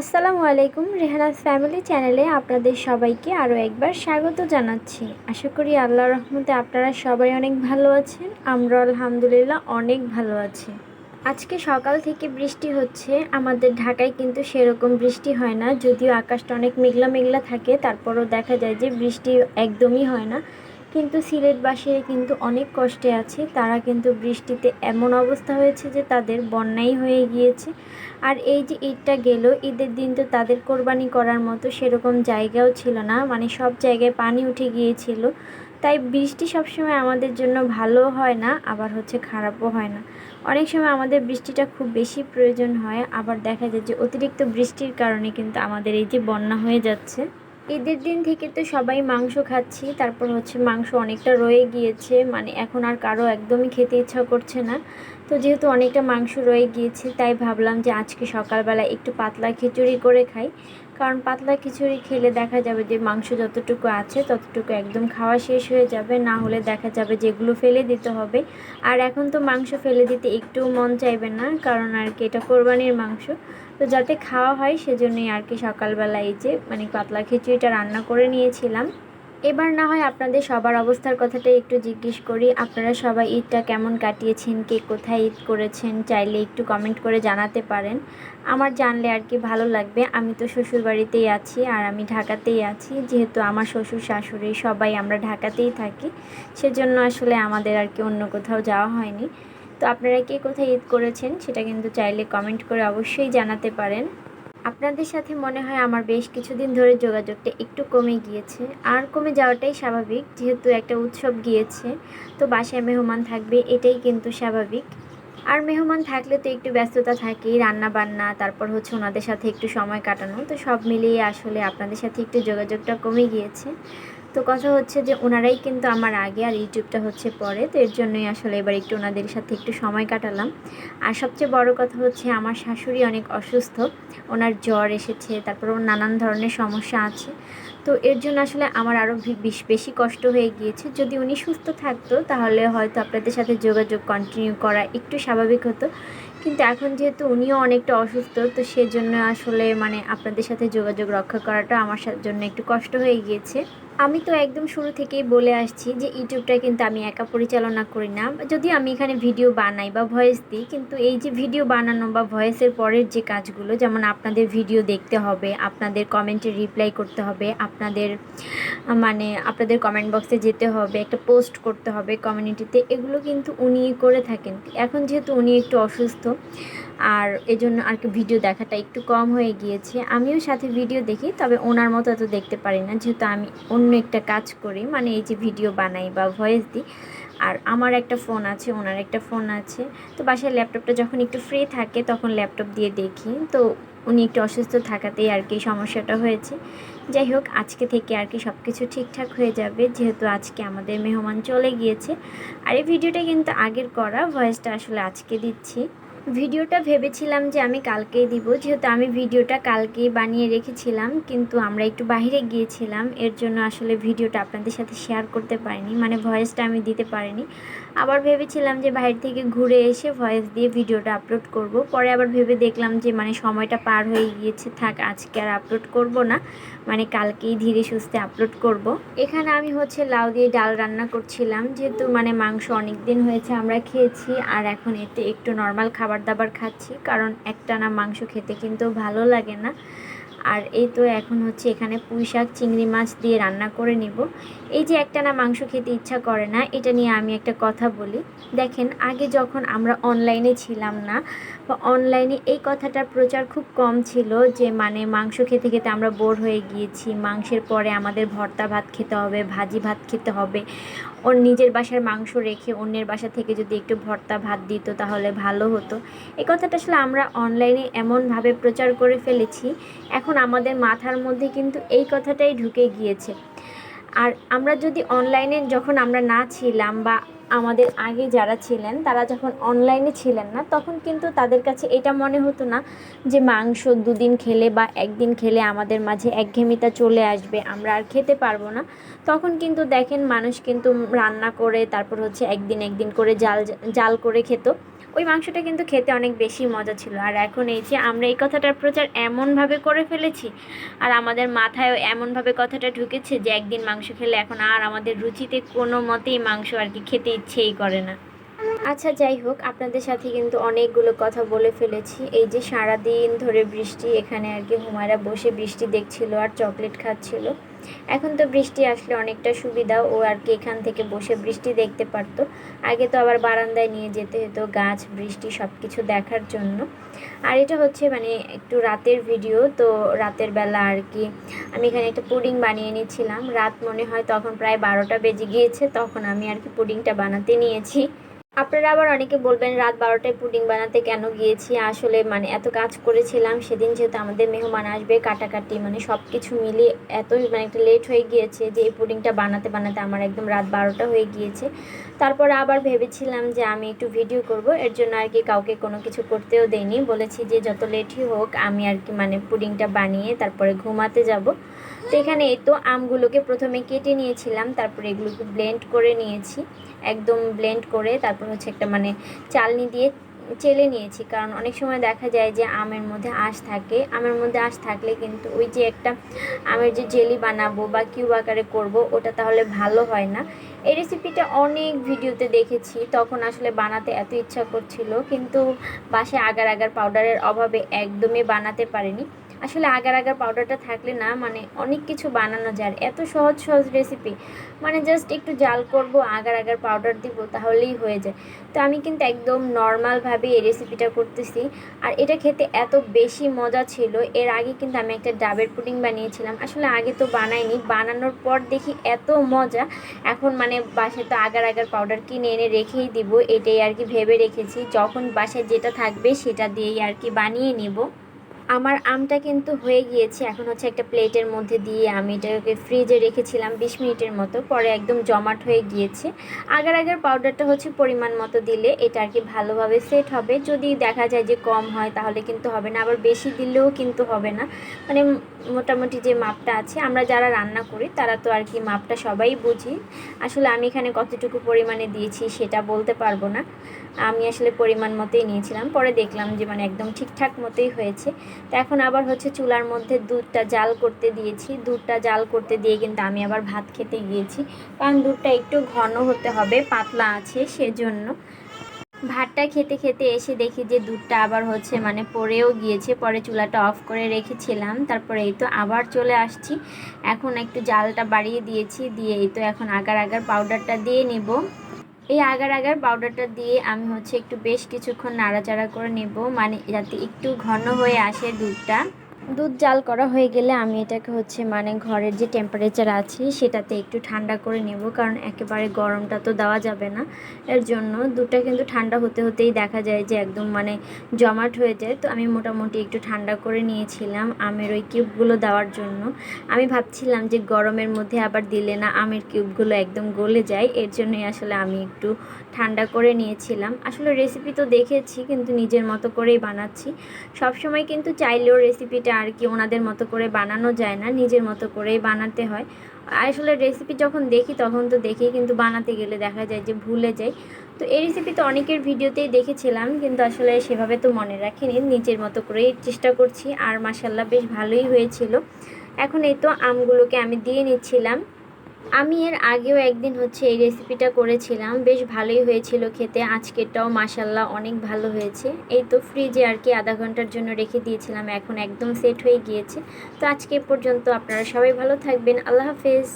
আসসালামু আলাইকুম রেহানাস ফ্যামিলি চ্যানেলে আপনাদের সবাইকে আরও একবার স্বাগত জানাচ্ছি। আশা করি আল্লাহ রহমতে আপনারা সবাই অনেক ভালো আছেন আমরা আলহামদুলিল্লাহ অনেক ভালো আছি। আজকে সকাল থেকে বৃষ্টি হচ্ছে, আমাদের ঢাকায় কিন্তু সেরকম বৃষ্টি হয় না, যদিও আকাশটা অনেক মেঘলা মেঘলা থাকে, তারপরও দেখা যায় যে বৃষ্টি একদমই হয় না। কিন্তু সিলেটবাসীরা কিন্তু অনেক কষ্টে আছে। তারা কিন্তু বৃষ্টিতে এমন অবস্থা হয়েছে যে তাদের বন্যাই হয়ে গিয়েছে। আর এই যে ঈদটা গেল, ঈদের দিন তো তাদের কোরবানি করার মতো সেরকম জায়গাও ছিল না মানে সব জায়গায় পানি উঠে গিয়েছিল। তাই বৃষ্টি সবসময় আমাদের জন্য ভালো হয় না, আবার হচ্ছে খারাপও হয় না। অনেক সময় আমাদের বৃষ্টিটা খুব বেশি প্রয়োজন হয়, আবার দেখা যায় যে অতিরিক্ত বৃষ্টির কারণে কিন্তু আমাদের এই যে বন্যা হয়ে যাচ্ছে। ঈদের দিন থেকে তো সবাই মাংস খাচ্ছি, তারপর হচ্ছে মাংস অনেকটা রয়ে গিয়েছে মানে এখন আর কারও একদমই খেতে ইচ্ছা করছে না। তো যেহেতু অনেকটা মাংস রয়ে গিয়েছে, তাই ভাবলাম যে আজকে সকালবেলা একটু পাতলা খিচুড়ি করে খাই। কারণ পাতলা খিচুড়ি খেলে দেখা যাবে যে মাংস যতটুকু আছে, ততটুকু একদম খাওয়া শেষ হয়ে যাবে। না হলে দেখা যাবে যেগুলো ফেলে দিতে হবে। আর এখন তো মাংস ফেলে দিতে একটু মন চাইবে না, কারণ আর কি এটা কোরবানির মাংস। তো যাতে খাওয়া হয়, সেজন্যই আর কি সকালবেলা এই যে মানে পাতলা খিচুড়িটা রান্না করে নিয়েছিলাম। এবার না হয় আপনাদের সবার অবস্থার কথাটা একটু জিজ্ঞেস করি, আপনারা সবাই ঈদটা কেমন কাটিয়েছেন, কে কোথায় ঈদ করেছেন, চাইলে একটু কমেন্ট করে জানাতে পারেন। আমার জানলে আর কি ভালো লাগবে। আমি তো শ্বশুরবাড়িতেই আছি আর আমি ঢাকাতেই আছি। যেহেতু আমার শ্বশুর শাশুড়ি সবাই আমরা ঢাকাতেই থাকি, সেজন্য আসলে আমাদের আর কি অন্য কোথাও যাওয়া হয়নি। তো আপনারা কে কোথায় ঈদ করেছেন সেটা কিন্তু চাইলে কমেন্ট করে অবশ্যই জানাতে পারেন। আপনাদের সাথে মনে হয় আমার বেশ কিছুদিন ধরে যোগাযোগটা একটু কমে গিয়েছে। আর কমে যাওয়াটাই স্বাভাবিক, যেহেতু একটা উৎসব গিয়েছে, তো বাসায় মেহমান থাকবে, এটাই কিন্তু স্বাভাবিক। আর মেহমান থাকলে তো একটু ব্যস্ততা থাকেই রান্না বান্না তারপর হচ্ছে ওনাদের সাথে একটু সময় কাটানো, তো সব মিলিয়ে আসলে আপনাদের সাথে একটু যোগাযোগটা কমে গিয়েছে। তো কথা হচ্ছে যে ওনারাই কিন্তু আমার আগে আর ইউটিউবটা হচ্ছে পরে, তো এর জন্যই আসলে এবার একটু ওনাদের সাথে একটু সময় কাটালাম। আর সবচেয়ে বড় কথা হচ্ছে আমার শাশুড়ি অনেক অসুস্থ, ওনার জ্বর এসেছে, তারপর ওর নানান ধরনের সমস্যা আছে। তো এর জন্য আসলে আমার আরও বেশি কষ্ট হয়ে গিয়েছে। যদি উনি সুস্থ থাকতো, তাহলে হয়তো আপনাদের সাথে যোগাযোগ কন্টিনিউ করা একটু স্বাভাবিক হতো। কিন্তু এখন যেহেতু উনিও অনেকটা অসুস্থ, তো সেজন্য আসলে মানে আপনাদের সাথে যোগাযোগ রক্ষা করাটা আমার জন্য একটু কষ্ট হয়ে গিয়েছে। আমি তো একদম শুরু থেকেই বলে আসছি যে ইউটিউবটা কিন্তু আমি একা পরিচালনা করি না। যদি আমি এখানে ভিডিও বানাই বা ভয়েস দিই, কিন্তু এই যে ভিডিও বানানো বা ভয়েসের পরের যে কাজগুলো, যেমন আপনাদের ভিডিও দেখতে হবে, আপনাদের কমেন্টে রিপ্লাই করতে হবে, আপনাদের মানে আপনাদের কমেন্ট বক্সে যেতে হবে, একটা পোস্ট করতে হবে কমিউনিটিতে এগুলো কিন্তু উনি করে থাকেন। এখন যেহেতু উনি একটু অসুস্থ আর এজন্য আর কি ভিডিও দেখাটা একটু কম হয়ে গিয়েছে। আমিও সাথে ভিডিও দেখি, তবে ওনার মতো এত দেখতে পারি না। যেহেতু আমি অন্য একটা কাজ করি মানে এই যে ভিডিও বানাই বা ভয়েস দিই, আর আমার একটা ফোন আছে, ওনার একটা ফোন আছে। তো বাসায় ল্যাপটপটা যখন একটু ফ্রি থাকে, তখন ল্যাপটপ দিয়ে দেখি। তো উনি একটু অসুস্থ থাকাতেই আর কি সমস্যাটা হয়েছে। যাই হোক, আজকে থেকে আর কি সব কিছু ঠিকঠাক হয়ে যাবে। যেহেতু আজকে আমাদের মেহমান চলে গিয়েছে। আর এই ভিডিওটা কিন্তু আগের করা ভয়েসটা আসলে আজকে দিচ্ছি। ভিডিওটা ভেবেছিলাম যে আমি কালকেই দিব, যেহেতু আমি ভিডিওটা কালকেই বানিয়ে রেখেছিলাম, কিন্তু আমরা একটু বাহিরে গিয়েছিলাম, এর জন্য আসলে ভিডিওটা আপনাদের সাথে শেয়ার করতে পারিনি মানে ভয়েসটা আমি দিতে পারিনি। আবার ভেবেছিলাম যে বাইরে থেকে ঘুরে এসে ভয়েস দিয়ে ভিডিওটা আপলোড করব। পরে আবার ভেবে দেখলাম যে মানে সময়টা পার হয়ে গিয়েছে, থাক আজকে আর আপলোড করব না। মানে কালকেই ধীরে সুস্থে আপলোড করব। এখানে আমি হচ্ছে লাউ দিয়ে ডাল রান্না করছিলাম। যেহেতু মানে মাংস অনেক দিন হয়েছে আমরা খেয়েছি, আর এখন এতে একটু নর্মাল খাবার দাবার খাচ্ছি। কারণ একটানা মাংস খেতে কিন্তু ভালো লাগে না। আর এই তো এখন হচ্ছে এখানে পুঁই শাক, চিংড়ি মাছ দিয়ে রান্না করে নিব। এই যে একটা না মাংস খেতে ইচ্ছা করে না, এটা নিয়ে আমি একটা কথা বলি। দেখেন, আগে যখন আমরা অনলাইনে ছিলাম না অনলাইনে এই কথাটার প্রচার খুব কম ছিল যে মানে মাংস খেতে খেতে আমরা বোর হয়ে গিয়েছি। মাংসের পরে আমাদের ভর্তা ভাত খেতে হবে, ভাজি ভাত খেতে হবে। ওর নিজের বাসার মাংস রেখে অন্যের বাসা থেকে যদি একটু ভর্তা ভাত দিত তাহলে ভালো হতো। এই কথাটা আসলে আমরা অনলাইনে এমনভাবে প্রচার করে ফেলেছি। এখন আমাদের মাথার মধ্যে কিন্তু এই কথাটাই ঢুকে গিয়েছে। আর আমরা যদি অনলাইনে যখন আমরা না ছিলাম বা আমাদের আগে যারা ছিলেন, তারা যখন অনলাইনে ছিলেন না, তখন কিন্তু তাদের কাছে এটা মনে হতো না যে মাংস দুদিন খেলে বা একদিন খেলে আমাদের মাঝে একঘেমিতা চলে আসবে, আমরা আর খেতে পারব না। তখন কিন্তু দেখেন মানুষ কিন্তু রান্না করে, তারপর হচ্ছে একদিন একদিন করে জাল জাল করে খেত। ওই মাংসটা কিন্তু খেতে অনেক বেশি মজা ছিল। আর এখন এই যে আমরা এই কথাটার প্রচার এমনভাবে করে ফেলেছি আর আমাদের মাথায়ও এমনভাবে কথাটা ঢুকেছে যে একদিন মাংস খেলে এখন আর আমাদের রুচিতে কোনো মতেই মাংস আর কি খেতে ইচ্ছেই করে না। আচ্ছা যাই হোক, আপনাদের সাথে কিন্তু অনেকগুলো কথা বলে ফেলেছি। এই যে সারা দিন ধরে বৃষ্টি, এখানে আর কি হুমায়রা বসে বৃষ্টি দেখছিল আর চকলেট খাচ্ছিল। এখন তো বৃষ্টি আসলে অনেকটা সুবিধা। ও আর কি এখান থেকে বসে বৃষ্টি দেখতে পারতো। আগে তো আবার বারান্দায় নিয়ে যেতে হতো, গাছ, বৃষ্টি সব কিছু দেখার জন্য। আর এটা হচ্ছে মানে একটু রাতের ভিডিও, তো রাতের বেলা আর কি আমি এখানে একটা পুডিং বানিয়ে নিয়েছিলাম রাত মনে হয় তখন প্রায় বারোটা বেজে গিয়েছে, তখন আমি আর কি পুডিংটা বানাতে নিয়েছি। আপনারা আবার অনেকে বলবেন, রাত বারোটায় পুডিং বানাতে কেন গিয়েছি? আসলে মানে এত কাজ করেছিলাম, সেদিন যেহেতু আমাদের মেহমান আসবে, কাটাকাটি মানে সব কিছু মিলিয়ে এত মানে একটা লেট হয়ে গিয়েছে যে এই পুডিংটা বানাতে বানাতে আমার একদম রাত বারোটা হয়ে গিয়েছে। তারপর আবার ভেবেছিলাম যে আমি একটু ভিডিও করব, এর জন্য আর কি কাউকে কোনো কিছু করতেও দেইনি। বলেছি যে যত লেটই হোক, আমি আর কি মানে পুডিংটা বানিয়ে তারপরে ঘুমাতে যাব। তো এখানে এই তো আমগুলোকে প্রথমে কেটে নিয়েছিলাম, তারপরে এগুলোকে ব্লেন্ড করে নিয়েছি। একদম ব্লেন্ড করে তারপর হচ্ছে একটা মানে চালনি দিয়ে চেলে নিয়েছি। কারণ অনেক সময় দেখা যায় যে আমের মধ্যে আঁশ থাকে। আমের মধ্যে আঁশ থাকলে কিন্তু ওই যে একটা আমের যে জেলি বানাবো বা কিউব আকারে করব, ওটা তাহলে ভালো হয় না। এই রেসিপিটা অনেক ভিডিওতে দেখেছি। তখন আসলে বানাতে এত ইচ্ছা করছিল, কিন্তু বাসায় আগার আগার পাউডারের অভাবে একদমই বানাতে পারিনি। আসলে আগার আগার পাউডারটা থাকলে না মানে অনেক কিছু বানানো যায়। এত সহজ সহজ রেসিপি মানে জাস্ট একটু জাল করব, আগার আগার পাউডার দিব, তাহলেই হয়ে যায়। তো আমি কিন্তু একদম নর্মালভাবে এই রেসিপিটা করতেছি। আর এটা খেতে এত বেশি মজা ছিল। এর আগে কিন্তু আমি একটা ডাবের পুডিং বানিয়েছিলাম। আসলে আগে তো বানাইনি। বানানোর পর দেখি এত মজা। এখন মানে বাসায় তো আগার আগার পাউডার কিনে এনে রেখেই দিব। এটাই আর কি ভেবে রেখেছি। যখন বাসায় যেটা থাকবে সেটা দিয়েই আর কি বানিয়ে নিব। আমার আমটা কিন্তু হয়ে গিয়েছে। এখন হচ্ছে একটা প্লেটের মধ্যে দিয়ে আমি এটাকে ফ্রিজে রেখেছিলাম বিশ মিনিটের মতো। পরে একদম জমাট হয়ে গিয়েছে। আগার আগার পাউডারটা হচ্ছে পরিমাণ মতো দিলে এটা আর কি ভালোভাবে সেট হবে। যদি দেখা যায় যে কম হয় তাহলে কিন্তু হবে না। আবার বেশি দিলেও কিন্তু হবে না। মানে মোটামুটি যে মাপটা আছে, আমরা যারা রান্না করি তারা তো আর কি মাপটা সবাই বুঝি। আসলে আমি এখানে কতটুকু পরিমাণে দিয়েছি সেটা বলতে পারব না। আমি আসলে পরিমাণ মতোই নিয়েছিলাম। পরে দেখলাম যে মানে একদম ঠিকঠাক মতোই হয়েছে। তো এখন আবার হচ্ছে চুলার মধ্যে দুধটা জাল করতে দিয়েছি। দুধটা জাল করতে দিয়ে কিন্তু আমি আবার ভাত খেতে গিয়েছি। কারণ দুধটা একটু ঘন হতে হবে, পাতলা আছে সেজন্য। ভাতটা খেতে খেতে এসে দেখি যে দুধটা আবার হচ্ছে মানে পড়েও গিয়েছে। পরে চুলাটা অফ করে রেখেছিলাম, তারপরে এই তো আবার চলে আসছি। এখন একটু জালটা বাড়িয়ে দিয়েছি, দিয়ে এই তো এখন আগার আগার পাউডারটা দিয়ে নিব। এই আগার আগার পাউডারটা দিয়ে আমি হচ্ছে একটু বেশ কিছুক্ষণ নাড়াচাড়া করে নেব। মানে যাতে একটু ঘন হয়ে আসে দুধটা। দুধ জাল করা হয়ে গেলে আমি এটাকে হচ্ছে মানে ঘরের যে টেম্পারেচার আছে সেটাতে একটু ঠান্ডা করে নেব, কারণ একেবারে গরমটা তো দেওয়া যাবে না। এর জন্য দুধটা কিন্তু ঠান্ডা হতে হতেই দেখা যায় যে একদম মানে জমাট হয়ে যায়। তো আমি মোটামুটি একটু ঠান্ডা করে নিয়েছিলাম আমের ওই কিউবগুলো দেওয়ার জন্য। আমি ভাবছিলাম যে গরমের মধ্যে আবার দিলে না আমের কিউবগুলো একদম গলে যায়, এর জন্যই আসলে আমি একটু ঠান্ডা করে নিয়েছিলাম। আসলে রেসিপি তো দেখেছি, কিন্তু নিজের মতো করেই বানাচ্ছি। সবসময় কিন্তু চাইলেও রেসিপিটা আর কি ওনাদের মতো করে বানানো যায় না, নিজের মতো করেই বানাতে হয়। আসলে রেসিপি যখন দেখি তখন তো দেখি কিন্তু বানাতে গেলে দেখা যায় যে ভুলে যাই। তো এই রেসিপি তো অনেকের ভিডিওতেই দেখেছিলাম, কিন্তু আসলে সেভাবে তো মনে রাখিনি। নিজের মতো করেই চেষ্টা করছি, আর মাসাল্লাহ বেশ ভালোই হয়েছিল। এখন এই তো আমগুলোকে আমি দিয়ে নিচ্ছিলাম। আমি এর আগেও একদিন হচ্ছে এই রেসিপিটা করেছিলাম। বেশ ভালোই হয়েছিল খেতে। আজকেরটাও মাসাল্লাহ অনেক ভালো হয়েছে। এই তো ফ্রিজে আর কি আধা ঘণ্টার জন্য রেখে দিয়েছিলাম। এখন একদম সেট হয়ে গিয়েছে। তো আজকে পর্যন্ত আপনারা সবাই ভালো থাকবেন। আল্লাহ হাফেজ।